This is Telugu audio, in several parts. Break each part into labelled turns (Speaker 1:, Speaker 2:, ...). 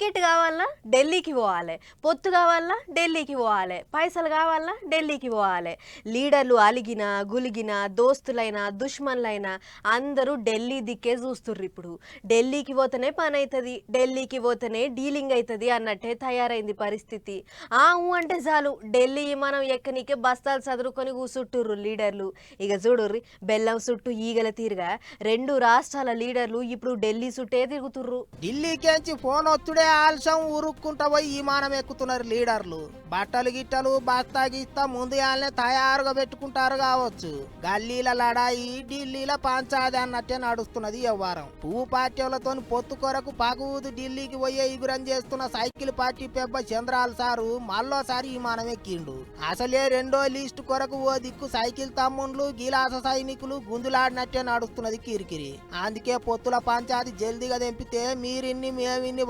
Speaker 1: టికెట్ కావాలా? ఢిల్లీకి పోవాలి. పొత్తు కావాలా? ఢిల్లీకి పోవాలి. పైసలు కావాలా? ఢిల్లీకి పోవాలి. లీడర్లు అలిగిన గులిగిన దోస్తులైనా దుష్మన్లైనా అందరూ ఢిల్లీ దిక్కే చూస్తుర్రు ఇప్పుడు. ఢిల్లీకి పోతేనే పని అవుతుంది ఢిల్లీకి పోతేనే డీలింగ్ అవుతుంది అన్నట్టే తయారైంది పరిస్థితి. ఆ ఊ అంటే చాలు ఢిల్లీ మనం ఎక్కనికే బస్తాలు చదువుకొని కూసుట్టుర్రు లీడర్లు. ఇక చూడుర్రి బెల్లం చుట్టూ ఈగల తీరుగా రెండు రాష్ట్రాల లీడర్లు ఇప్పుడు ఢిల్లీ చుట్టే తిరుగుతుర్రు.
Speaker 2: ఢిల్లీకేంచి ఫోన్ వస్తుడే ఆలస్యం ఉరుక్కుంటా పోయి విమానం ఎక్కుతున్నారు లీడర్లు. బట్టలు గిట్టలు బస్తా గిస్తా ముందు వాళ్ళనే తయారుగా పెట్టుకుంటారు కావచ్చు. గల్లీల లడాయి ఢిల్లీల పంచాది అన్నట్టే నడుస్తున్నది వ్యవహారం. పువ్వు పార్టీలతో పొత్తు కొరకు పగువుదు ఢిల్లీకి పోయే ఇగురం చేస్తున్న సైకిల్ పార్టీ పెబ్బ చంద్రాల సారు మళ్ళోసారి విమానం ఎక్కిండు. అసలే రెండో లిస్టు కొరకు ఓ దిక్కు సైకిల్ తమ్ముండ్లు గిలాస సైనికులు గుంజులాడినట్టే నడుస్తున్నది కిరికిరి. అందుకే పొత్తుల పంచాది జల్దిగా తెంపితే మీరిన్ని మేమిన్ని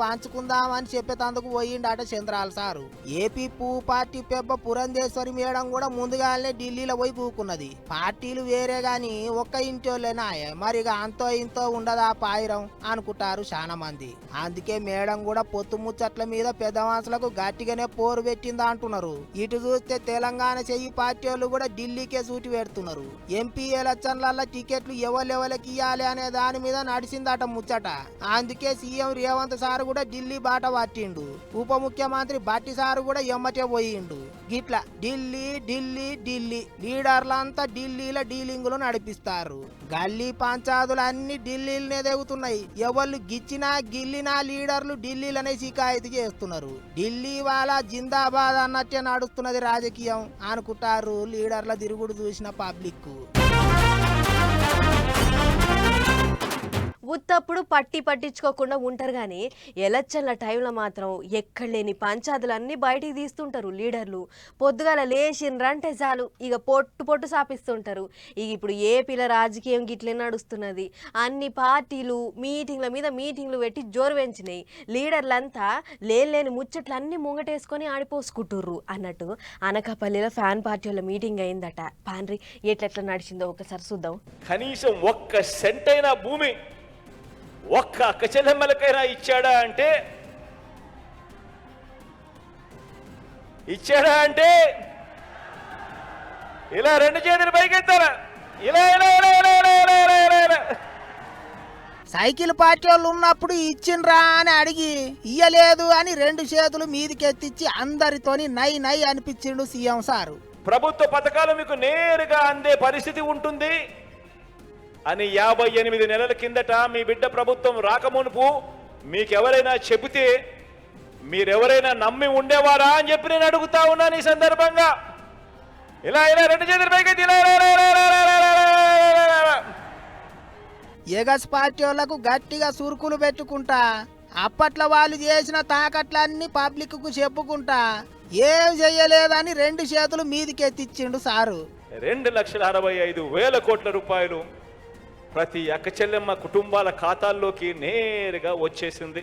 Speaker 2: వాంచుకుందామని చెప్పేటందుకు పోయిండట చంద్రాల సారు. ఏపీ పూ పార్టీ పెబ్బ పురంధేశ్వరి మేడం కూడా ముందుగానే ఢిల్లీలో పోయి కూకున్నది. పార్టీలు వేరే గాని ఒక్క ఇంటోళ్ళేనా మరి ఇక అంతో ఇంతో ఉండదా పాయిరం అనుకుంటారు చాలా మంది అందుకే మేడం కూడా పొత్తు ముచ్చట్ల మీద పెద్ద మనుషులకు గట్టిగానే పోరు పెట్టిందా అంటున్నారు. ఇటు చూస్తే తెలంగాణ చెయ్యి పార్టీ వాళ్ళు కూడా ఢిల్లీకే సూటి పెడుతున్నారు. ఎంపీ ఎలక్షన్లలో టికెట్లు ఎవరెవరికి ఇవ్వాలి అనే దాని మీద నడిచిందట ముచ్చట. అందుకే సీఎం రేవంత్ సార్ కూడా ఢిల్లీ ఢిల్లీ బాట పట్టిండు. ఉప ముఖ్యమంత్రి బట్టి సారు కూడా ఎమ్మటే పోయిండు. గిట్ల ఢిల్లీ ఢిల్లీ ఢిల్లీ లీడర్లంతా ఢిల్లీలో డీలింగులు నడిపిస్తారు. గల్లీ పంచాదులు అన్ని ఢిల్లీలనే దిగుతున్నాయి. ఎవళ్ళు గిచ్చినా గిల్లినా లీడర్లు ఢిల్లీలనే షికాయతు చేస్తున్నారు. ఢిల్లీ వాళ్ళ జిందాబాద్ అన్నట్టే నడుస్తున్నది రాజకీయం అనుకుంటారు లీడర్ల తిరుగుడు చూసిన పబ్లిక్
Speaker 1: ఉత్తప్పుడు పట్టి పట్టించుకోకుండా ఉంటారు కానీ ఎలక్షన్ల టైంలో మాత్రం ఎక్కడ లేని పంచాదులన్నీ బయటికి తీస్తుంటారు లీడర్లు. పొద్దుగాల లేచిండ్రంటే చాలు ఇక పొట్టు పొట్టు సాపిస్తుంటారు. ఇక ఇప్పుడు ఏపీల రాజకీయం గిట్లే నడుస్తున్నది. అన్ని పార్టీలు మీటింగ్ల మీద మీటింగ్లు పెట్టి జోరు పెంచినాయి. లీడర్లంతా లేని లేని ముచ్చట్లు ముంగటేసుకొని ఆడిపోసుకుంటుర్రు అన్నట్టు అనకాపల్లిలో ఫ్యాన్ పార్టీ వాళ్ళ మీటింగ్ అయిందట. పాన్రి ఎట్లెట్లా నడిచిందో ఒకసారి చూద్దాం.
Speaker 3: కనీసం ఒక్క సెంట్ అయినా భూమి ఒక్క అక్క చెల్లెమ్మలకైనా ఇచ్చాడా అంటే? ఇచ్చాడా అంటే? ఇలా రెండు చేతులు పైకెత్తారా ఇలా ఇలా ఇలా ఇలా ఇలా ఇలా ఇలా ఇలా ఇలా
Speaker 2: సైకిల్ పార్టీ వాళ్ళు ఉన్నప్పుడు ఇచ్చిండ్రా అని అడిగి ఇయ్యలేదు అని రెండు చేతులు మీదికెత్తిచ్చి అందరితోని నై నై అనిపించిండు సీఎం సారు.
Speaker 3: ప్రభుత్వ పథకాలు మీకు నేరుగా అందే పరిస్థితి ఉంటుంది. అని యాభై ఎనిమిది నెలల కిందట మీ బిడ్డ ప్రభుత్వం రాకమునుపు మీకెవరైనా చెబితే మీరెవరైనా నమ్మి ఉండేవారా అని చెప్పి నేను అడుగుతా ఉన్నాను ఈ సందర్భంగా ఇలా ఇలా రెండు చేతులపై పైకి
Speaker 2: ఎగస్ పార్టీ వాళ్ళకు గట్టిగా సురుకులు పెట్టుకుంటా అప్పట్లో వాళ్ళు చేసిన తాకట్లన్నీ పబ్లిక్కు చెప్పుకుంటా ఏం చెయ్యలేదని రెండు చేతులు మీదికెత్తిచ్చిండు సారు
Speaker 3: రెండు లక్షల అరవై ఐదు వేల కోట్ల రూపాయలు ప్రతి అక్కచెల్లెమ్మ కుటుంబాల ఖాతాల్లోకి నేరుగా వచ్చేసింది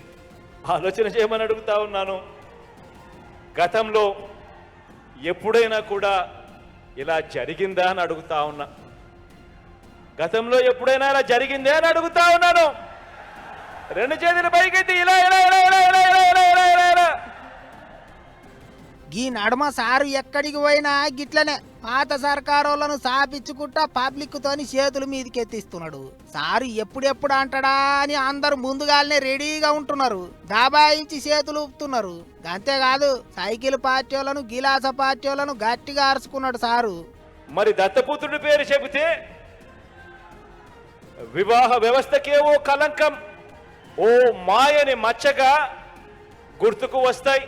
Speaker 3: ఆలోచన చేయమని అడుగుతా ఉన్నాను గతంలో ఎప్పుడైనా కూడా ఇలా జరిగిందా అని అడుగుతా ఉన్నా గతంలో ఎప్పుడైనా ఇలా జరిగిందే అని అడుగుతా ఉన్నాను రెండు చేతులు పైకెత్తి ఇలా ఇలా ఇలా ఇలా ఇలా ఇలా ఇలా ఇలా గీ
Speaker 2: ఈ నడుమ సారు ఎక్కడికి పోయినా గిట్లనే పాత సర్కారోళ్ళను సాపించుకుంటా పబ్లిక్ తోని మీదకి మీదకెత్తిస్తున్నాడు. సారు ఎప్పుడెప్పుడు అంటాడా అని అందరు ముందుగానే రెడీగా ఉంటున్నారు. దాబాయించి చేతులు ఊపుతున్నారు. అంతేకాదు సైకిల్ పార్టీలను గిలాస పార్టీలను గట్టిగా అరుచుకున్నాడు సారు.
Speaker 3: మరి దత్తపుత్రుడి పేరు చెబితే వివాహ వ్యవస్థకే ఓ కలంకం ఓ మాయని మచ్చగా గుర్తుకు వస్తాయి.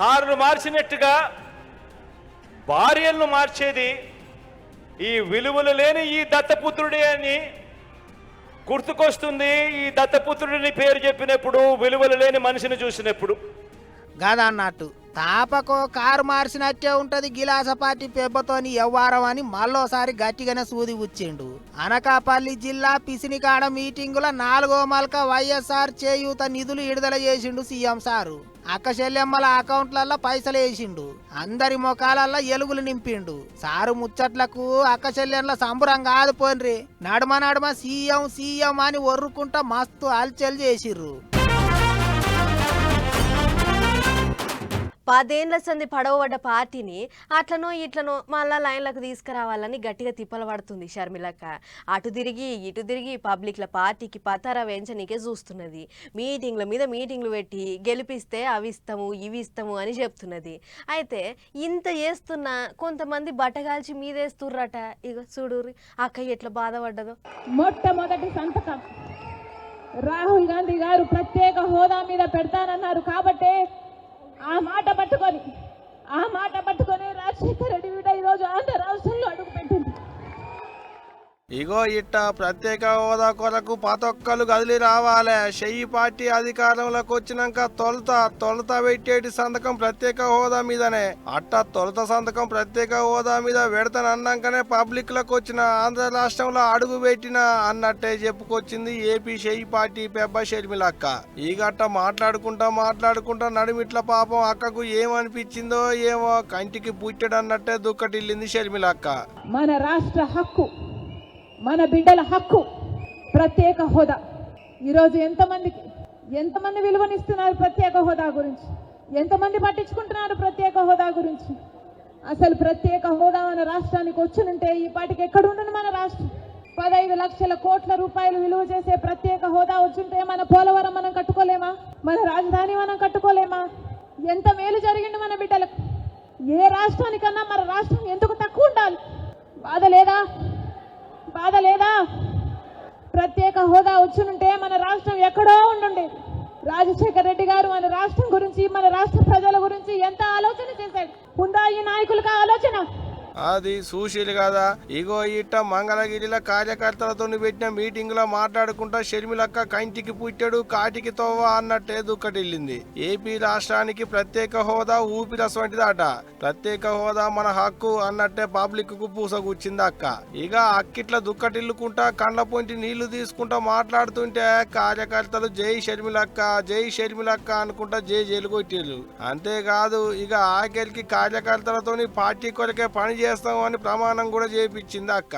Speaker 3: కారును మార్చినట్టుగా భార్యలను మార్చేది ఈ విలువలు లేని ఈ దత్తపుత్రుడే అని గుర్తుకొస్తుంది. ఈ దత్తపుత్రుడిని పేరు చెప్పినప్పుడు విలువలు లేని మనిషిని చూసినప్పుడు.
Speaker 2: గదా అన్నట్టు. తాపకో కారు మార్చినట్టే ఉంటది గిలాస పార్టీ పెబ్బతోని ఎవ్వారం అని మళ్ళోసారి గట్టిగానే సూది ఉచ్చిండు అనకాపల్లి జిల్లా పిసినికాడ మీటింగుల నాలుగో మల్క వైఎస్ఆర్ చేయూత నిధులు విడుదల చేసిండు సీఎం సారు. అక్కశల్యమ్మల అకౌంట్లల్లో పైసలు వేసిండు. అందరి ముఖాలల్లో ఎలుగులు నింపిండు. సారు ముచ్చట్లకు అక్క సంబురం కాదు పోన్రి. నడుమ నడుమ సీఎం సీఎం అని ఒర్రుకుంటా మస్తు అల్చల్ చేసిర్రు.
Speaker 1: పదేండ్ల సంది పడవబడ్డ పార్టీని అట్లనో ఇట్లనో మళ్ళా లైన్లకు తీసుకురావాలని గట్టిగా తిప్పలు పడుతుంది షర్మిలక్క. అటు తిరిగి ఇటు తిరిగి పబ్లిక్ల పార్టీకి పతారా వేయించనీకే చూస్తున్నది. మీటింగ్ల మీద మీటింగ్లు పెట్టి గెలిపిస్తే అవి ఇస్తాము ఇవి ఇస్తాము అని చెప్తున్నది. అయితే ఇంత చేస్తున్నా కొంతమంది బట్టగాల్చి మీదేస్తుర్రట. ఇక చూడుర్రి అక్క ఎట్లా బాధపడ్డదో.
Speaker 4: మొట్టమొదటి సంతకం. రాహుల్ గాంధీ గారు ప్రత్యేక హోదా మీద పెడతానన్నారు కాబట్టే ఆ మాట పట్టుకొని ఆ మాట పట్టుకొని రాజశేఖర రెడ్డి బిడ్డ ఈరోజు ఆంధ్ర రాష్ట్ర
Speaker 5: ఇగో ఇట్ట ప్రత్యేక హోదా కొరకు పతొక్కలు కదిలి రావాలే. షెయ్యి పార్టీ అధికారంలోకి వచ్చినాక తొలత తొలత పెట్టేటి సంతకం ప్రత్యేక హోదా మీదనే. అట్ట తొలత సంతకం ప్రత్యేక హోదా మీద పెడతానన్నాకనే పబ్లిక్లకు వచ్చిన ఆంధ్ర రాష్ట్రంలో అడుగు పెట్టిన అన్నట్టే చెప్పుకొచ్చింది ఏపీ షెయ్యి పార్టీ పెబ్బ షర్మిలక్క. ఈ గట్ట మాట్లాడుకుంటా మాట్లాడుకుంటా నడిమిట్ల పాపం అక్కకు ఏమనిపించిందో ఏమో కంటికి పుట్టడన్నట్టే దుక్కటిల్లింది షర్మిలక్క.
Speaker 4: మన రాష్ట్ర హక్కు మన బిడ్డల హక్కు ప్రత్యేక హోదా. ఈరోజు ఎంతమందికి ఎంతమంది విలువనిస్తున్నారు ప్రత్యేక హోదా గురించి? ఎంతమంది పట్టించుకుంటున్నారు ప్రత్యేక హోదా గురించి? అసలు ప్రత్యేక హోదా మన రాష్ట్రానికి వచ్చునుంటే ఈ పాటికి ఎక్కడుండను మన రాష్ట్రం? పదహైదు లక్షల కోట్ల రూపాయలు విలువ చేసే ప్రత్యేక హోదా వచ్చుంటే మన పోలవరం మనం కట్టుకోలేమా? మన రాజధాని మనం కట్టుకోలేమా? ఎంత మేలు జరిగింది మన బిడ్డలకు? ఏ రాష్ట్రానికన్నా మన రాష్ట్రం ఎందుకు తక్కువ ఉండాలి? బాధ లేదా బాధ లేదా? ప్రత్యేక హోదా వచ్చునుంటే మన రాష్ట్రం ఎక్కడో ఉండండి. రాజశేఖర్ రెడ్డి గారు మన రాష్ట్రం గురించి మన రాష్ట్ర ప్రజల గురించి ఎంత ఆలోచన చేశాడు ఉందా ఈ నాయకులకు ఆలోచన
Speaker 5: అది సుశీల్ కదా? ఇగో ఇట్ట మంగళగిరిలో కార్యకర్తలతో పెట్టిన మీటింగ్లో మాట్లాడుకుంటా షర్మిలక్క కంటికి పుట్టాడు కాటికి తోవ అన్నట్టే దుక్కటిల్లింది ఏపీ రాష్ట్రానికి ప్రత్యేక హోదా ఊపిరస్ వంటిదట. ప్రత్యేక హోదా మన హక్కు అన్నట్టే పబ్లిక్కు పూసగుచ్చింది అక్క. ఇక అక్కిట్ల దుక్కటిల్లుకుంటా కండ్ల పొంటి నీళ్ళు తీసుకుంటా మాట్లాడుతుంటే కార్యకర్తలు జై షర్మిలక్క జై షర్మిలక్క అనుకుంటా జై జైలు కొట్టిర్రు. అంతేకాదు ఇక ఆఖరికి కార్యకర్తలతోని పార్టీ కొరకే పని చేస్తాం అని ప్రమాణం కూడా చేయించింది అక్క.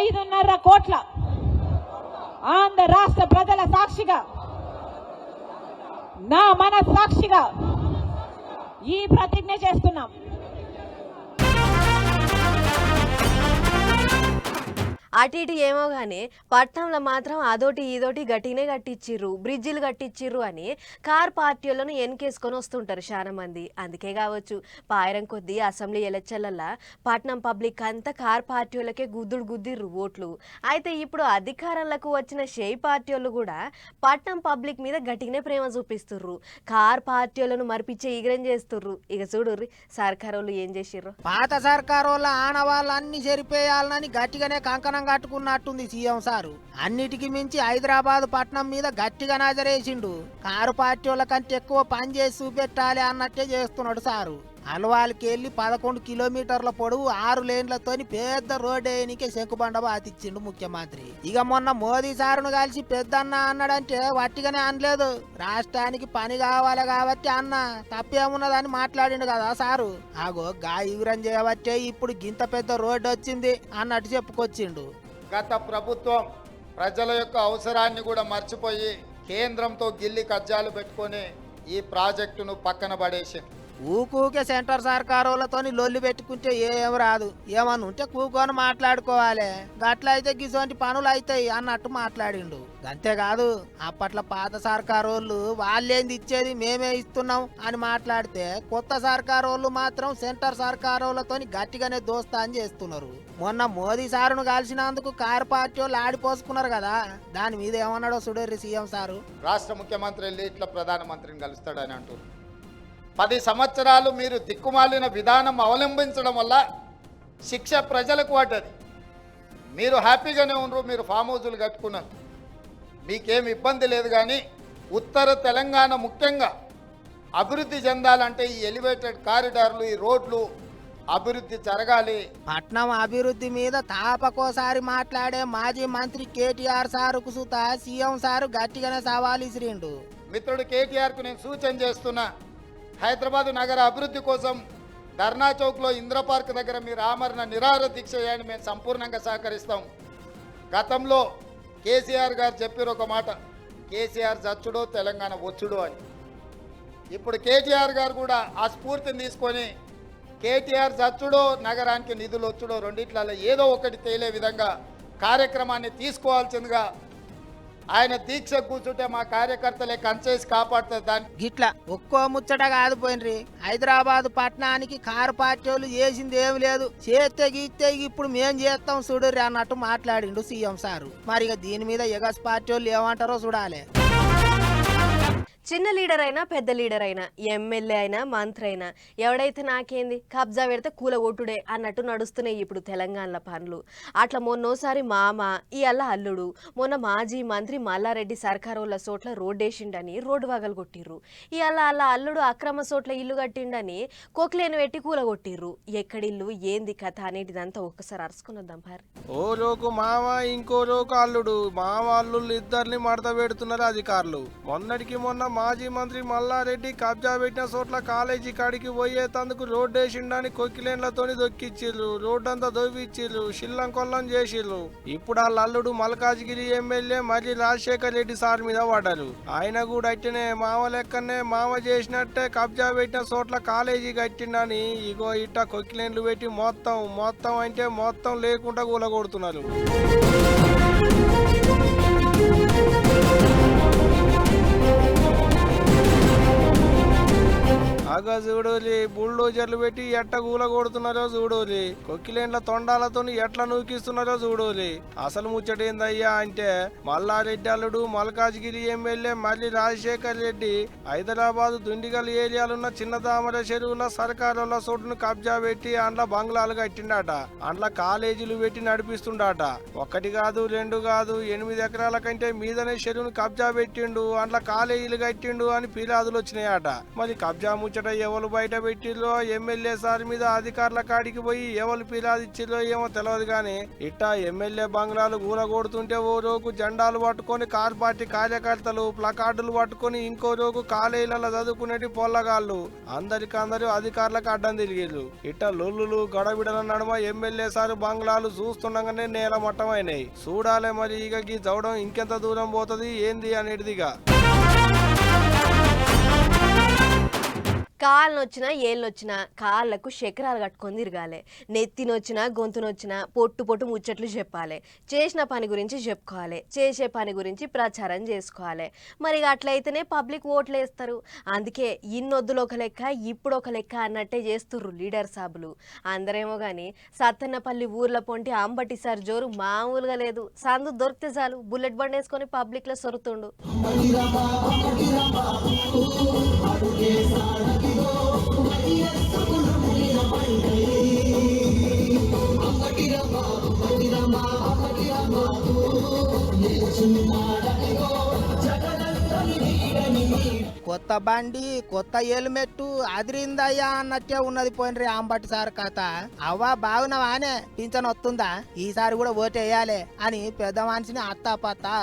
Speaker 4: ఐదున్నర కోట్ల ఆంధ్ర రాష్ట్ర ప్రజల సాక్షిగా నా మన సాక్షిగా ఈ ప్రతిజ్ఞ చేస్తున్నాం.
Speaker 1: అటు ఇటు ఏమో కానీ పట్నంలో మాత్రం అదోటి ఇదోటి గట్టినే కట్టించిర్రు బ్రిడ్జిలు కట్టించిర్రు అని కార్ పార్టీలను ఎన్కేసుకొని వస్తుంటారు చాలా మంది అందుకే కావచ్చు పాయరం కొద్దీ అసెంబ్లీ ఎలక్షన్లల్లో పట్నం పబ్లిక్ అంతా కార్ పార్టీలకే గుద్దుడు గుద్దిర్రు ఓట్లు. అయితే ఇప్పుడు అధికారంలోకి వచ్చిన షేయ్ పార్టీలు కూడా పట్నం పబ్లిక్ మీద గట్టిగానే ప్రేమ చూపిస్తుర్రు. కార్ పార్టీలను మరిపించే ఈగ్రం చేస్తుర్రు. ఇక చూడుర్రి సర్కారోళ్ళు ఏం చేసిర్రు?
Speaker 2: పాత సర్కారోళ్ళ వాళ్ళ ఆనవాళ్ళన్ని చెరిపేయాలని గట్టిగానే కంకణం కట్టుకున్నట్టుంది సీఎం సారు. అన్నిటికీ మించి హైదరాబాద్ పట్నం మీద గట్టిగా నజరేసిండు. కారు పార్టీ వాళ్ళ కంటే ఎక్కువ పని చేసి చూపెట్టాలి అన్నట్టే చేస్తున్నాడు సారు. అలవాళ్ళకి వెళ్ళి పదకొండు కిలోమీటర్ల పొడవు ఆరు లేన్లతోని పెద్ద రోడ్ వేయనికే శంకుబండ బాతిచ్చిండు ముఖ్యమంత్రి. ఇక మొన్న మోదీ సారును కలిసి పెద్దన్న అన్నాడంటే వట్టిగానే అనలేదు. రాష్ట్రానికి పని కావాలి కాబట్టి అన్న తప్పేమున్నదని మాట్లాడిండు కదా సారు. ఆగో గా ఇగురం చేయబట్టే ఇప్పుడు గింత పెద్ద రోడ్డు వచ్చింది అన్నట్టు చెప్పుకొచ్చిండు.
Speaker 6: గత ప్రభుత్వం ప్రజల యొక్క అవసరాన్ని కూడా మర్చిపోయి కేంద్రంతో గిల్లి కజ్జాలు పెట్టుకొని ఈ ప్రాజెక్టును పక్కన పడేసింది.
Speaker 2: ఊకూకే సెంటర్ సర్కారులతో లొల్లి పెట్టుకుంటే ఏం రాదు. ఏమన్నా ఉంటే కూకొని మాట్లాడుకోవాలి. గట్లయితే గిసోంటి పనులు అవుతాయి అన్నట్టు మాట్లాడిండు. అంతేకాదు అప్పట్లో పాత సర్కారోళ్ళు వాళ్ళేంది ఇచ్చేది మేమే ఇస్తున్నాం అని మాట్లాడితే కొత్త సర్కారోళ్ళు మాత్రం సెంటర్ సర్కారోళ్ళతో గట్టిగానే దోస్తా అని చేస్తున్నారు. మొన్న మోదీ సారును కలిసినందుకు కారు పార్టీ వాళ్ళు ఆడిపోసుకున్నారు కదా దాని మీద ఏమన్నాడో సుడేరి సీఎం సారు?
Speaker 6: రాష్ట్ర ముఖ్యమంత్రి వెళ్ళి ఇట్లా ప్రధానమంత్రిని కలుస్తాడని అంటారు పది సంవత్సరాలు మీరు దిక్కుమాలిన విధానం అవలంబించడం వల్ల శిక్ష ప్రజలకు పడ్డది. మీరు హ్యాపీగానే ఉండరు మీరు ఫామ్ హౌజులు కట్టుకున్నారు. మీకేం ఇబ్బంది లేదు కానీ ఉత్తర తెలంగాణ ముఖ్యంగా అభివృద్ధి చెందాలంటే ఈ ఎలివేటెడ్ కారిడార్లు ఈ రోడ్లు అభివృద్ధి జరగాలి.
Speaker 2: పట్నం అభివృద్ధి మీద తాపకోసారి మాట్లాడే మాజీ మంత్రి కేటీఆర్ సారుకు సుత సీఎం సారు గట్టిగానే సవాల్ ఇసిరిండు
Speaker 6: మిత్రుడు కేటీఆర్కు నేను సూచన చేస్తున్నా హైదరాబాద్ నగర అభివృద్ధి కోసం ధర్నా చౌక్లో ఇంద్ర పార్క్ దగ్గర మీరు ఆమరణ నిరాహార దీక్ష చేయండి మేము సంపూర్ణంగా సహకరిస్తాం. గతంలో కేసీఆర్ గారు చెప్పారు ఒక మాట కేసీఆర్ చచ్చుడో తెలంగాణ వచ్చుడో అని. ఇప్పుడు కేటీఆర్ గారు కూడా ఆ స్ఫూర్తిని తీసుకొని కేటీఆర్ చచ్చుడో నగరానికి నిధులు వచ్చుడో రెండిట్లలో ఏదో ఒకటి తేలే విధంగా కార్యక్రమాన్ని తీసుకోవాల్సిందిగా ఆయన దీక్ష కూర్చుంటే మా కార్యకర్తలే కంచేసి కాపాడుతుంది దాన్ని
Speaker 2: గిట్లా ఒక్కో ముచ్చట కాదు పోయినరి. హైదరాబాద్ పట్టణానికి కారు పార్టీ వాళ్ళు చేసింది ఏం లేదు. చేస్తే గీస్తే ఇప్పుడు మేం చేస్తాం చూడరి అన్నట్టు మాట్లాడిండు సీఎం సారు. మరి ఇక దీని మీద ఎగస్ పార్టీ వాళ్ళు ఏమంటారో చూడాలి.
Speaker 1: చిన్న లీడర్ అయినా పెద్ద లీడర్ అయినా ఎమ్మెల్యే అయినా మంత్రి అయినా ఎవడైతే నాకేంది కబ్జా పెడితే కూల ఓటుడే అన్నట్టు నడుస్తున్నాయి ఇప్పుడు తెలంగాణలో పనులు. అట్లా మొన్నోసారి మామ ఇవాళ అల్లుడు మొన్న మాజీ మంత్రి మల్లారెడ్డి సర్కారోళ్ళ చోట్ల రోడ్డేసిండని రోడ్డు వగలు కొట్టిర్రు. ఇవాళ అలా అల్లుడు అక్రమ చోట్ల ఇల్లు కట్టిండని కోక్లేను పెట్టి కూల కొట్టిర్రు ఎక్కడిల్లు ఏంది కథ అనేటిదంతా ఒక్కసారి అరుచుకున్నద్దాం పారి.
Speaker 5: ఓ లోకు మామ ఇంకో లోకు అల్లుడు. మామ అల్లుళ్ళు ఇద్దరిని మడత పెడుతున్నారు అధికారులు. మొన్నటికి మొన్న మాజీ మంత్రి మల్లారెడ్డి కబ్జా పెట్టిన చోట్ల కాలేజీ కాడికి పోయేతందుకు రోడ్డు వేసిండని కొక్కిలేన్లతోని దొక్కిచ్చిర్రు. రోడ్డు అంతా దొవ్విచ్చిర్రు. షిల్లం కొల్లం చేసిర్రు. ఇప్పుడు ఆ లల్లుడు మల్కాజ్గిరి ఎమ్మెల్యే మరి రాజశేఖర్ రెడ్డి సార్ మీద పడ్డారు. ఆయన కూడా అట్టినే మామ లెక్కనే మామ చేసినట్టే కబ్జా పెట్టిన చోట్ల కాలేజీ కట్టిండని ఇగో ఇట్ట కొక్కిలేన్లు పెట్టి మొత్తం మొత్తం అంటే మొత్తం లేకుండా కూలగొడుతున్నారు. ఆగా చూడోలి బుల్డోజర్లు పెట్టి ఎట్ట గూల కొడుతున్నారో చూడోలి కొక్కిలేండ్ల తొండాలతో ఎట్లా నూకిస్తున్నారో చూడోలి. అసలు ముచ్చటేందయ్యా అంటే మల్లారెడ్డి అల్లుడు మల్కాజ్గిరి ఎమ్మెల్యే మల్లి రాజశేఖర్ రెడ్డి హైదరాబాద్ దుండిగల్ ఏరియాలున్న చిన్న తామర చెరువుల సర్కారుల చోటును కబ్జా పెట్టి అండ్ల బంగ్లాలు కట్టిండట. అండ్ల కాలేజీలు పెట్టి నడిపిస్తుండట. ఒక్కటి కాదు రెండు కాదు ఎనిమిది ఎకరాల కంటే మీదనే చెరువును కబ్జా పెట్టిండు అండ్ల కాలేజీలు కట్టిండు అని ఫిర్యాదులు వచ్చినాయట మరి కబ్జా ముచ్చట ఎవరు బయట పెట్టిర్రో ఎమ్మెల్యే సార్ మీద అధికారుల కాడికి పోయి ఎవరు ఫిర్యాదు ఏమో తెలియదు కానీ ఇట్టా ఎమ్మెల్యే బంగ్లాలు కూలగొడుతుంటే ఓ రోజు జెండాలు పట్టుకొని కార్ పార్టీ కార్యకర్తలు ప్లకార్డులు పట్టుకొని ఇంకో రోజు కాలేజీలలో చదువుకునేటి పొల్లగాళ్ళు అందరికందరూ అధికారులకు అడ్డం తిరిగిళ్ళు ఇట్ట లొల్లులు గడబిడల నడుమ ఎమ్మెల్యే సార్ బంగ్లాలు చూస్తుండగానే నేల మట్టమైనాయి. చూడాలే మరి ఇక గీ చవడం ఇంకెంత దూరం పోతుంది ఏంది అనేటిదిగా.
Speaker 1: కాళ్ళనొచ్చినా ఏళ్ళొచ్చినా కాళ్ళకు శకరాలు కట్టుకొని తిరగాలి. నెత్తినొచ్చినా గొంతునొచ్చినా పొట్టు పొట్టు ముచ్చట్లు చెప్పాలి. చేసిన పని గురించి చెప్పుకోవాలి. చేసే పని గురించి ప్రచారం చేసుకోవాలి. మరి అట్లయితేనే పబ్లిక్ ఓట్లు వేస్తారు అందుకే ఇన్నొద్దులు ఒక లెక్క ఇప్పుడు ఒక లెక్క అన్నట్టే చేస్తుర్రు లీడర్ సాబులు. అందరేమో కానీ సత్తన్నపల్లి ఊర్ల పొంటి అంబటి సార్ జోరు మామూలుగా లేదు. సందు దొరికితే చాలు. బుల్లెట్ బండి వేసుకొని పబ్లిక్లో సొరుతుండు నిల్చున్నాడ
Speaker 2: కొత్త బండి కొత్త హెల్మెట్ అదిరిందయ్యా అన్నట్టే ఉన్నది పోయినరి అంబటి సార్ కథ. అవ్వా బాగున్నావానే పింఛన్ వస్తుందా? ఈసారి కూడా ఓటేయాలి అని పెద్ద మనిషిని అత్తా పత్తా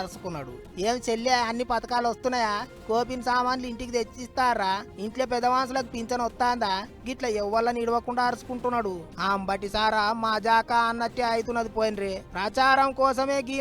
Speaker 2: ఏం చెల్లె అన్ని పథకాలు వస్తున్నాయా? కోపిన సామాన్లు ఇంటికి తెచ్చిస్తారా? ఇంట్లో పెద్ద మనుషులకు పింఛన్ వస్తాందా? గిట్ల ఎవ్వళ్ళని ఇడవకుండా అరుచుకుంటున్నాడు. ఆ అంబటి సారా మా జాకా అన్నట్టే అవుతున్నది పోయినరే. ప్రచారం కోసమే గీ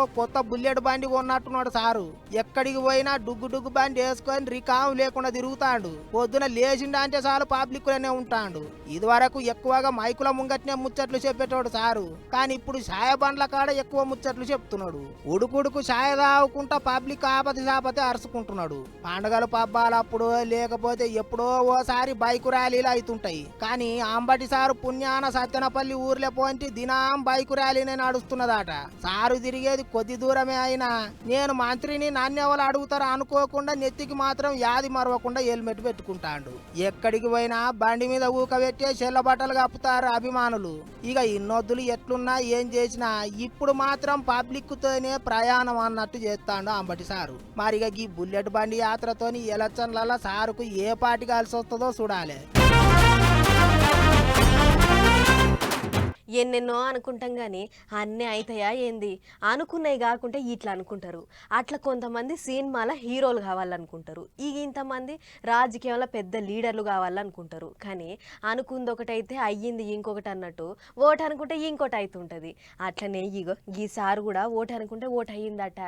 Speaker 2: ఓ కొత్త బుల్లెట్ బండి కొన్నట్టున్నాడు సారు. ఎక్కడికి పోయినా డుగ్గు డుగ్గు బండి వేసుకొని రికాం లేకుండా తిరుగుతాడు. పొద్దున లేచిండా అంటే చాలు పబ్లిక్లోనే ఉంటాడు. ఇదివరకు ఎక్కువగా మైకుల ముంగట్నే ముచ్చట్లు చెప్పేటోడు సారు. కానీ ఇప్పుడు ఛాయ బండ్ల కాడ ఎక్కువ ముచ్చట్లు చెప్తున్నాడు. ఉడుకుడుకు ఛాయ తాగుకుంటా పబ్లిక్ ఆపతి సాపతి అరుచుకుంటున్నాడు. పండగలు పబ్బాలప్పుడు లేకపోతే ఎప్పుడో ఓసారి బైకు ర్యాలీలు అవుతుంటాయి కానీ అంబటి సారు పుణ్యాన సత్యనపల్లి ఊర్లో పోంటి దినాం బైకు ర్యాలీనే నడుస్తున్నదాట. సారు తిరిగేది కొద్ది దూరమే అయినా నేను మంత్రిని నాణ్యవలు అడుగుతారా అనుకోకుండా నెత్తికి మాత్రం యాది మరవకుండా హెల్మెట్ పెట్టుకుంటాడు. ఎక్కడికి పోయినా బండి మీద ఊకబెట్టే చెల్ల బట్టలు కప్పుతారు అభిమానులు. ఇక ఇన్నొద్దులు ఎట్లున్నా ఏం చేసినా ఇప్పుడు మాత్రం పబ్లిక్ తోనే ప్రయాణం అన్నట్టు చేస్తాడు అంబటి సారు. మరిగ ఈ బుల్లెట్ బండి యాత్రతోని ఎలక్షన్లలో సారుకు ఏ పార్టీ కలిసి వస్తుందో చూడాలి.
Speaker 1: ఎన్నెన్నో అనుకుంటాం కానీ అన్నీ అవుతాయా ఏంది? అనుకున్నవి కాకుంటే ఇట్లా అనుకుంటారు. అట్లా కొంతమంది సినిమాల హీరోలు కావాలనుకుంటారు. ఈ ఇంతమంది రాజకీయంలో పెద్ద లీడర్లు కావాలనుకుంటారు. కానీ అనుకుంది ఒకటైతే అయ్యింది ఇంకొకటి అన్నట్టు ఓటు అనుకుంటే ఇంకోటి అవుతుంటుంది అట్లనే ఇగో ఈ సారు కూడా ఓటు అనుకుంటే ఓటు అయ్యిందట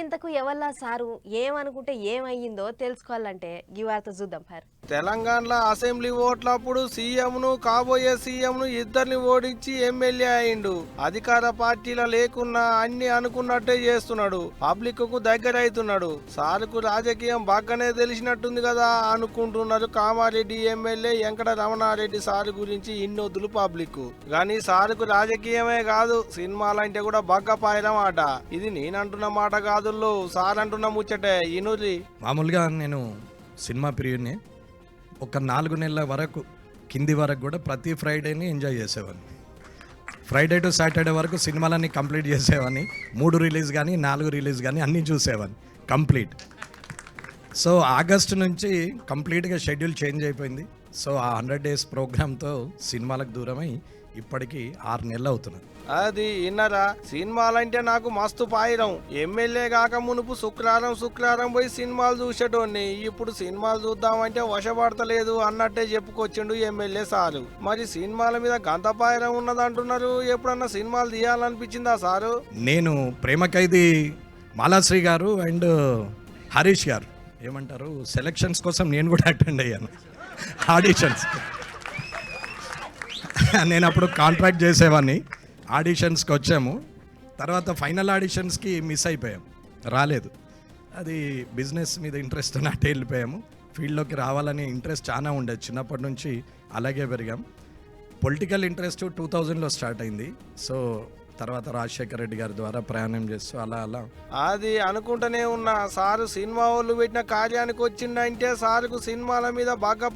Speaker 1: ఇంతకు ఎవల్లా సారు? ఏమనుకుంటే ఏమయ్యిందో తెలుసుకోవాలంటే ఈ వార్త చూద్దాం ఫర్
Speaker 5: తెలంగాణలో అసెంబ్లీ ఓట్లప్పుడు సీఎంను కాబోయే సీఎంను ఇద్దరిని ఓడించి ఎమ్మెల్యే అయిండు. అధికార పార్టీల లేకున్నా అన్ని అనుకున్నట్టే చేస్తున్నాడు. పబ్లిక్కు దగ్గర అవుతున్నాడు సార్కు రాజకీయం బాగానే తెలిసినట్టుంది కదా అనుకుంటున్నారు కామారెడ్డి ఎమ్మెల్యే వెంకట రమణారెడ్డి సార్ గురించి ఇన్నొద్దులు పబ్లిక్ కానీ సార్కు రాజకీయమే కాదు సినిమాలంటే కూడా బగ్గ పాయడం ఆట. ఇది నేనంటున్న మాట కాదుల్లో సార్ అంటున్న ముచ్చటే. ఇనురి.
Speaker 7: మామూలుగా నేను సినిమా ప్రియుని ఒక నాలుగు నెలల వరకు కింది వరకు కూడా ప్రతి ఫ్రైడేని ఎంజాయ్ చేసేవాడిని. ఫ్రైడే టు సాటర్డే వరకు సినిమాలన్నీ కంప్లీట్ చేసేవాడిని. మూడు రిలీజ్ కానీ నాలుగు రిలీజ్ కానీ అన్నీ చూసేవాడిని కంప్లీట్. సో ఆగస్టు నుంచి కంప్లీట్గా షెడ్యూల్ చేంజ్ అయిపోయింది. సో ఆ హండ్రెడ్ డేస్ ప్రోగ్రామ్తో సినిమాలకు దూరమై ఇప్పటికీ ఆరు నెలలు అవుతున్నది.
Speaker 5: అది ఇన్నరా. సినిమాలంటే నాకు మస్తు పాయిరం. ఎమ్మెల్యే కాక మునుపు శుక్రవారం శుక్రవారం పోయి సినిమాలు చూసేటోడిని. ఇప్పుడు సినిమాలు చూద్దామంటే వశపడతలేదు అన్నట్టే చెప్పుకొచ్చిండు ఎమ్మెల్యే సారు. మరి సినిమాల మీద గంత పాయిరం ఉన్నదంటున్నారు. ఎప్పుడన్నా సినిమాలు తీయాలనిపించిందా సారు?
Speaker 7: నేను ప్రేమ ఖైదీ మాలాశ్రీ గారు అండ్ హరీష్ గారు. ఏమంటారు? సెలక్షన్స్ కోసం నేను కూడా అటెండ్ అయ్యాను. ఆడిషన్స్. నేను అప్పుడు కాంట్రాక్ట్ చేసేవాడిని ఆడిషన్స్కి వచ్చాము. తర్వాత ఫైనల్ ఆడిషన్స్కి మిస్ అయిపోయాం. రాలేదు. అది బిజినెస్ మీద ఇంట్రెస్ట్ అటు వెళ్ళిపోయాము. ఫీల్డ్లోకి రావాలని ఇంట్రెస్ట్ చాలా ఉండేది చిన్నప్పటి నుంచి అలాగే పెరిగాం. పొలిటికల్ ఇంట్రెస్ట్ టూ థౌజండ్లో స్టార్ట్ అయింది. సో తర్వాత రాజశేఖర రెడ్డి గారి ద్వారా ప్రయాణం చేస్తూ అలా అలా.
Speaker 5: అది అనుకుంటూనే ఉన్నా. సారు సినిమా వాళ్ళు పెట్టిన కార్యానికి వచ్చిండంటే సారుకు సినిమాల మీద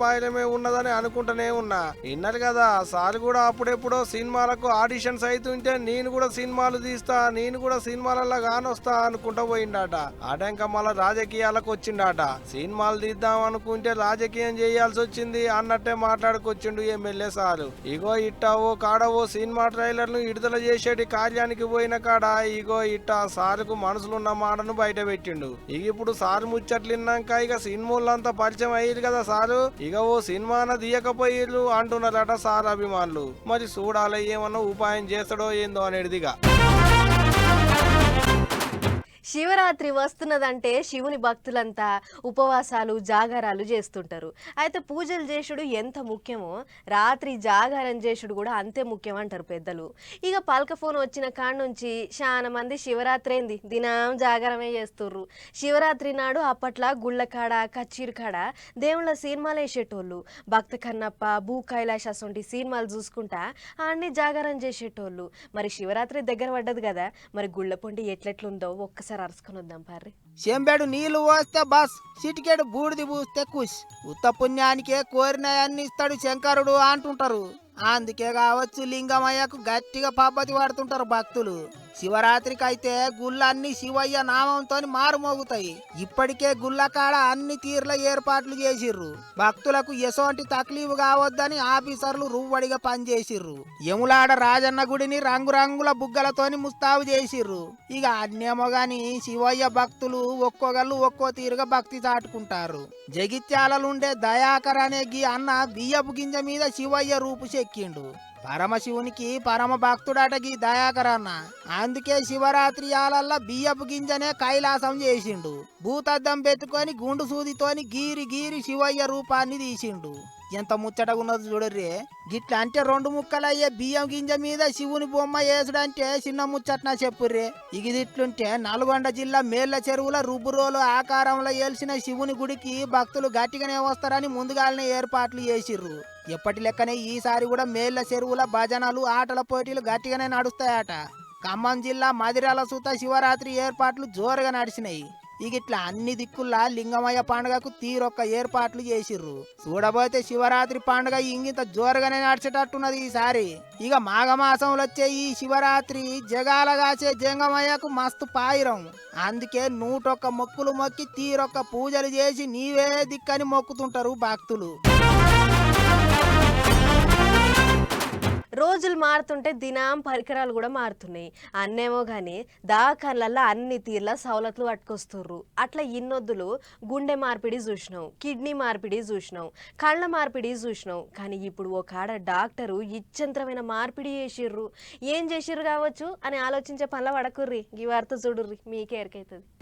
Speaker 5: పాయలమే ఉన్నదని అనుకుంటూనే ఉన్నా. విన్నారు కదా సారు కూడా అప్పుడెప్పుడో సినిమాలకు ఆడిషన్స్ అవుతుంటే నేను కూడా సినిమాలు తీస్తా నేను కూడా సినిమాలలో కానొస్తా అనుకుంటా పోయిండట. అటంక మళ్ళా రాజకీయాలకు వచ్చిండట. సినిమాలు తీద్దాం అనుకుంటే రాజకీయం చేయాల్సి వచ్చింది అన్నట్టే మాట్లాడుకొచ్చిండు ఎమ్మెల్యే సారు. ఇగో ఇట్టావో కాడవో సినిమా ట్రైలర్ను విడుదల చేసేటి కార్యానికి పోయిన కాడ ఇగో ఇట్ట సారుకు మనసులున్న మాటను బయట పెట్టిండు. ఇక ఇప్పుడు సారు ముచ్చట్లిన్నాక ఇక సినిమాలంతా పరిచయం అయ్యారు కదా సారు? ఇక ఓ సినిమాన తీయకపోయిర్రు అంటున్నారట సార్ అభిమానులు. మరి చూడాలి ఏమన్నా ఉపాయం చేస్తాడో ఏందో అనేదిగా
Speaker 1: శివరాత్రి వస్తున్నదంటే శివుని భక్తులంతా ఉపవాసాలు జాగారాలు చేస్తుంటారు. అయితే పూజలు చేసుడు ఎంత ముఖ్యమో రాత్రి జాగారం చేసుడు కూడా అంతే ముఖ్యం అంటారు పెద్దలు. ఇక పలక ఫోన్ వచ్చిన కాడ నుంచి చాలా మంది శివరాత్రి ఏంది దినం జాగారమే చేస్తుర్రు. శివరాత్రి నాడు అప్పట్లో గుళ్ళకాడ కాడ కాడ దేవుళ్ళ సినిమాలు వేసేటోళ్ళు. భక్త కన్నప్ప భూ కైలాష్ అసొంటి సినిమాలు చూసుకుంటా అన్ని జాగారం చేసేటోళ్ళు. మరి శివరాత్రి దగ్గర పడ్డది కదా మరి గుళ్ళ పొండి ఎట్లెట్లుందో ఒక్కసారి అరుచుకొని వద్దాం పారి
Speaker 2: చెంబెడు నీళ్ళు పోస్తే బస్ చిటికెడు బూడిది పూస్తే కుష్. ఉత్త పుణ్యానికే కోరినయన్ని ఇస్తాడు శంకరుడు అంటుంటారు. అందుకే కావచ్చు లింగమయ్యకు గట్టిగా పబ్బతి పడుతుంటారు భక్తులు. శివరాత్రికి అయితే గుళ్ళన్నీ శివయ్య నామంతో మారుమోగుతాయి. ఇప్పటికే గుళ్ళ కాడ అన్ని తీర్ల ఏర్పాట్లు చేసిర్రు. భక్తులకు ఎసోంటి తక్లీఫ్ కావద్దని ఆఫీసర్లు రువ్వడిగా పనిచేసిర్రు. యములాడ రాజన్న గుడిని రంగురంగుల బుగ్గలతోని ముస్తాబు చేసిర్రు. ఇక అన్నేమో గాని శివయ్య భక్తులు ఒక్కొగళ్ళు ఒక్కో తీరుగా భక్తి చాటుకుంటారు. జగిత్యాలలుండే దయాకర్ అనే గీ అన్న బియ్యపు గింజ మీద శివయ్య రూపు చెక్కిండు. పరమశివునికి పరమ భక్తుడటకి దయాకరన్న అందుకే శివరాత్రి ఆలల్లా బియ్యపు గింజనే కైలాసం చేసిండు. భూతద్దం పెట్టుకొని గుండు సూదితోని గీరి గీరి శివయ్య రూపాన్ని తీసిండు. ఎంత ముచ్చటగా ఉన్నది చూడర్రే. గిట్లా అంటే రెండు ముక్కలయ్యే బియ్యం గింజ మీద శివుని బొమ్మ వేసుడంటే చిన్న ముచ్చట్న చెప్పుర్రే. ఇగిదిట్లుంటే నల్గొండ జిల్లా మేళ్ళ చెరువుల రుబ్బురోలు ఆకారంలో ఏల్సిన శివుని గుడికి భక్తులు గట్టిగానే వస్తారని ముందుగానే ఏర్పాట్లు చేసిర్రు. ఎప్పటి లెక్కనే ఈసారి కూడా మేళ్ళ చెరువుల భజనలు ఆటల పోటీలు గట్టిగానే నడుస్తాయట. ఖమ్మం జిల్లా మదిరాల సూత శివరాత్రి ఏర్పాట్లు జోరుగా నడిచినాయి. ఇక ఇట్లా అన్ని దిక్కుల్లా లింగమయ్య పండుగకు తీరొక్క ఏర్పాట్లు చేసిర్రు. చూడబోతే శివరాత్రి పండుగ ఇంగింత జోరుగానే నడిచేటట్టున్నది ఈసారి. ఇక మాఘమాసంలో వచ్చే ఈ శివరాత్రి జగాలగాచే జంగమయ్యకు మస్తు పాయిరం. అందుకే నూటొక్క మొక్కులు మొక్కి తీరొక్క పూజలు చేసి నీవే దిక్కని మొక్కుతుంటారు భక్తులు.
Speaker 1: రోజులు మారుతుంటే దినం పరికరాలు కూడా మారుతున్నాయి. అన్నేమో కానీ దాఖన్లల్లో అన్ని తీర్ల సవలతులు పట్టుకొస్తుర్రు. అట్లా ఇన్నొద్దులు గుండె మార్పిడి చూసినాం కిడ్నీ మార్పిడి చూసినాం కళ్ళ మార్పిడి చూసినాం కానీ ఇప్పుడు ఒక ఆడ డాక్టరు ఇచ్చంతరమైన మార్పిడి చేసిర్రు. ఏం చేసిర్రు కావచ్చు అని ఆలోచించే పనుల పడకుర్రి. ఈ వార్త చూడుర్రి. మీకే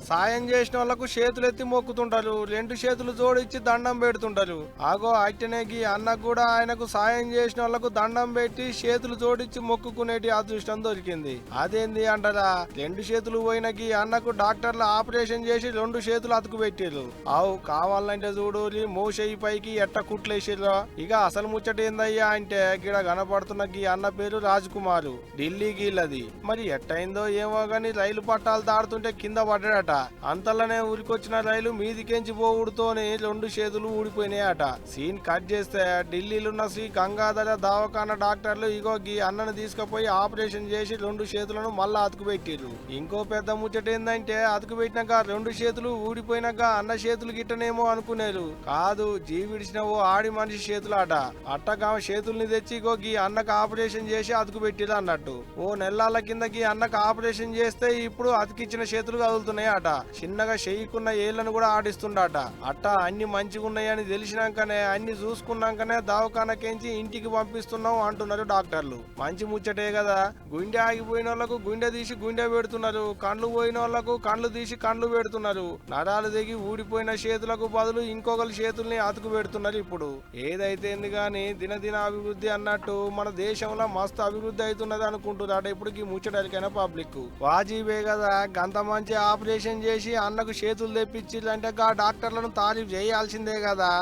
Speaker 5: సాయం చేసిన వాళ్ళకు చేతులు ఎత్తి మొక్కుతుంటారు. రెండు చేతులు జోడించి దండం పెడుతుంటారు. ఆగో అట్టనే అన్న అన్నకు కూడా ఆయనకు సాయం చేసిన వాళ్ళకు దండం పెట్టి చేతులు జోడించి మొక్కుకునేటి అదృష్టం దొరికింది. అదేంది అంటారా? రెండు చేతులు పోయిన గీ అన్నకు డాక్టర్లు ఆపరేషన్ చేసి రెండు చేతులు అతుకు పెట్టారు ఆవు కావాలంటే చూడు మోసేయి పైకి ఎట్ట కుట్లేసిర్రో. ఇక అసలు ముచ్చట ఏందయ్యా అంటే గిడ కనపడుతున్న గీ అన్న పేరు రాజ్ కుమారు ఢిల్లీ గీలది మరి ఎట్టయిందో ఏమో గాని రైలు పట్టాలు దాడుతుంటే కింద పడ్డాడట. అంతలోనే ఊరికొచ్చిన రైలు మీదికెంచి పోవుడుతోనే రెండు చేతులు ఊడిపోయినాయట. సీన్ కట్ చేస్తే ఢిల్లీలో ఉన్న శ్రీ గంగాధర దవాఖాన డాక్టర్లు ఇగో గీ అన్నను తీసుకుపోయి ఆపరేషన్ చేసి రెండు చేతులను మళ్ళా అతుకుపెట్టిర్రు. ఇంకో పెద్ద ముచ్చట ఏందంటే అతుకుపెట్టినాక రెండు చేతులు ఊడిపోయినాక అన్న చేతులు గిట్టనేమో అనుకునేరు. కాదు జీవిడిచిన ఓ ఆడి మనిషి చేతులు అట అట్టగా చేతుల్ని తెచ్చి ఇగో గీ అన్నకు ఆపరేషన్ చేసి అతుకుపెట్టిరు అన్నట్టు. ఓ నెలల కిందకి అన్నకు ఆపరేషన్ చేస్తే ఇప్పుడు అతికిచ్చిన చేతులు కదులుతున్నాయి అట చిన్నగా చెయ్యకున్న ఏళ్ళను కూడా ఆడిస్తుండట. అట్ట అన్ని మంచిగున్నాయని తెలిసినాకనే అన్ని చూసుకున్నాకనే దవాఖానకేంచి ఇంటికి పంపిస్తున్నాం అంటున్నారు డాక్టర్. డాక్టర్లు. మంచి ముచ్చటే కదా. గుండె ఆగిపోయిన వాళ్ళకు గుండె తీసి గుండె పెడుతున్నారు. కండ్లు పోయిన వాళ్ళకు కండ్లు తీసి కండ్లు పెడుతున్నారు. నరాలు దిగి ఊడిపోయిన చేతులకు బదులు ఇంకొకరి చేతుల్ని అతుకు పెడుతున్నారు ఇప్పుడు. ఏదైతే గాని దినదిన అభివృద్ధి అన్నట్టు మన దేశంలో మస్తు అభివృద్ధి అవుతున్నది అనుకుంటున్నాడు ఇప్పటికి ముచ్చటానికైనా పబ్లిక్ వాజీబే కదా. గంత మంచి ఆపరేషన్ చేసి అన్నకు చేతులు తెప్పించిందంటే ఆ డాక్టర్లను తారీఫ్ చేయాల్సిందే కదా.